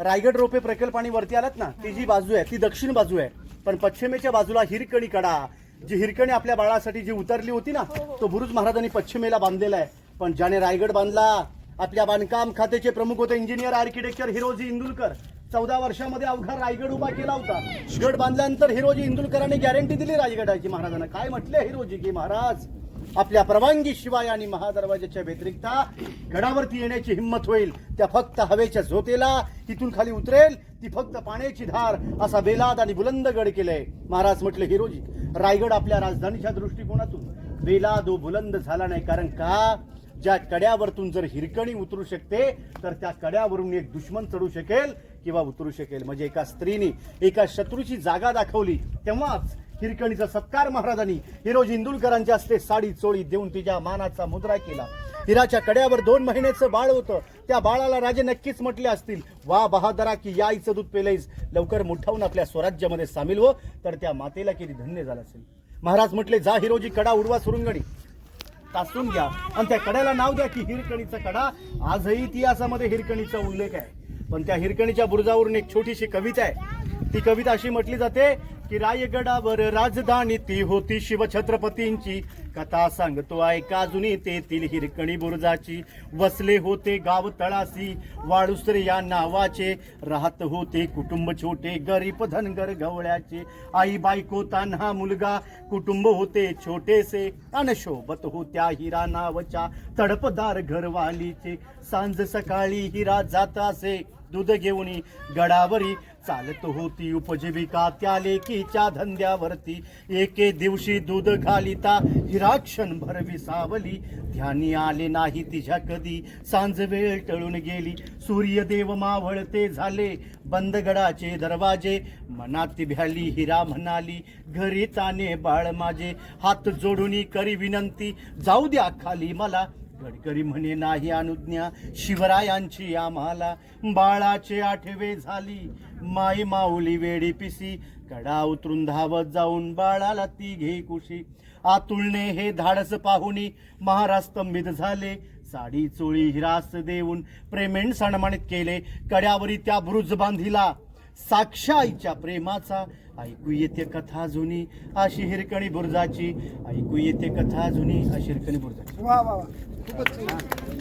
रायगड रोपे प्रकल्प आणि वरती आलात ना ती जी बाजू आहे ती दक्षिण बाजू आहे. पण पश्चिमेच्या बाजूला हिरकणी कडा जी हिरकणी आपल्या बाळासाठी जी उतरली होती ना तो बुरुज महाराजांनी पश्चिमेला बांधलेला आहे. पण ज्याने रायगड बांधला आपल्या बांधकाम खात्याचे प्रमुख होते इंजिनियर आर्किटेक्चर हिरोजी इंदुलकर. चौदा वर्षामध्ये अवघा रायगड उभा केला होता. गड बांधल्यानंतर हिरोजी इंदुलकरांनी गॅरंटी दिली राजगडाची महाराजांना. काय म्हटले हिरोजी की महाराज? आपल्या परवानगी शिवाय आणि महादरवाजाच्या व्यतिरिक्त गडावरती येण्याची हिंमत होईल. त्या फक्त हवेच्या झोतेला तिथून खाली उतरेल ती फक्त पाण्याची धार असा बेलाद आणि बुलंद गड केलंय. महाराज म्हटले हिरोजी रायगड आपल्या राजधानीच्या दृष्टिकोनातून बेलाद व बुलंद झाला नाही. कारण का? ज्या कड्यावरतून जर हिरकणी उतरू शकते तर त्या कड्यावरून एक दुश्मन चढू शकेल किंवा उतरू शकेल. म्हणजे एका स्त्रीने एका शत्रूची जागा दाखवली तेव्हाच हिरकणीचा सत्कार महाराजांनी हिरोज इंदुलकरांच्या हस्ते साडी चोळी देऊन तिच्या मानाचा मुद्रा केला. हिराच्या कड्यावर दोन महिन्याचं बाळ होतं. त्या बाळाला राजे नक्कीच म्हटले असतील वा बहादरा की या आईचं दूध पेलईस. लवकर मोठावून आपल्या स्वराज्यामध्ये सामील हो. तर त्या मातेला किती धन्य झालं असेल. महाराज म्हटले जा हिरोजी कडा उडवा सुरुंगणी तासून घ्या. आणि त्या कड्याला नाव द्या की हिरकणीचा कडा. आजही इतिहासामध्ये हिरकणीचा उल्लेख आहे. पण त्या हिरकणीच्या बुरुजावरून एक छोटीशी कविता आहे. ती कविता अशी म्हटली जाते की रायगडावर राजधानी ती होती शिवछत्रपतींची. कथा सांगतो ऐका जुनी तेथील हिरकणी बुरुजाची. वसले होते गाव तळासी वाळुसरे या नावाचे. राहत होते कुटुंब छोटे गरीब धनगर गवळ्याचे. आई बायको तान्हा मुलगा कुटुंब होते छोटेसे. अनशोभत होत्या हिरा नावच्या तडपदार घरवालीचे. सांज सकाळी हिरा जात असे दूध घेऊन गडावरी चालत होती उपजीविका त्या लेकीच्या धंद्यावरती. एके दिवशी दूध घालिता हिरा क्षणभर विसावली ध्यानी आले नाही तिच्या कधी. सांज वेळ टळून गेली. सूर्यदेव मावळते झाले. बंदगडाचे दरवाजे. मनात भ्याली हिरा म्हणाली घरी ताने बाळ माझे. हात जोडून करी विनंती. जाऊ द्या खाली मला. गडकरी म्हणे नाही अनुज्ञा शिवरायांची आम्हाला. बाळाचे आठवे झाली. माई माऊली वेडी पिसी. कडा उतरून धावत जाऊन बाळाला ती घे कुशी. आतुलने हे धाडस पाहुनी. महाराज झाले. साडी चोळी हिरास देऊन प्रेमेण सन्मानित केले. कड्यावरी त्या ब्रुज बांधिला. साक्षाईच्या प्रेमाचा. ऐकू येते कथा जुनी अशी हिरकणी बुरुजाची. ऐकू येते कथा जुनी अशी हिरकणी बुर्जाची. वा वा. 何?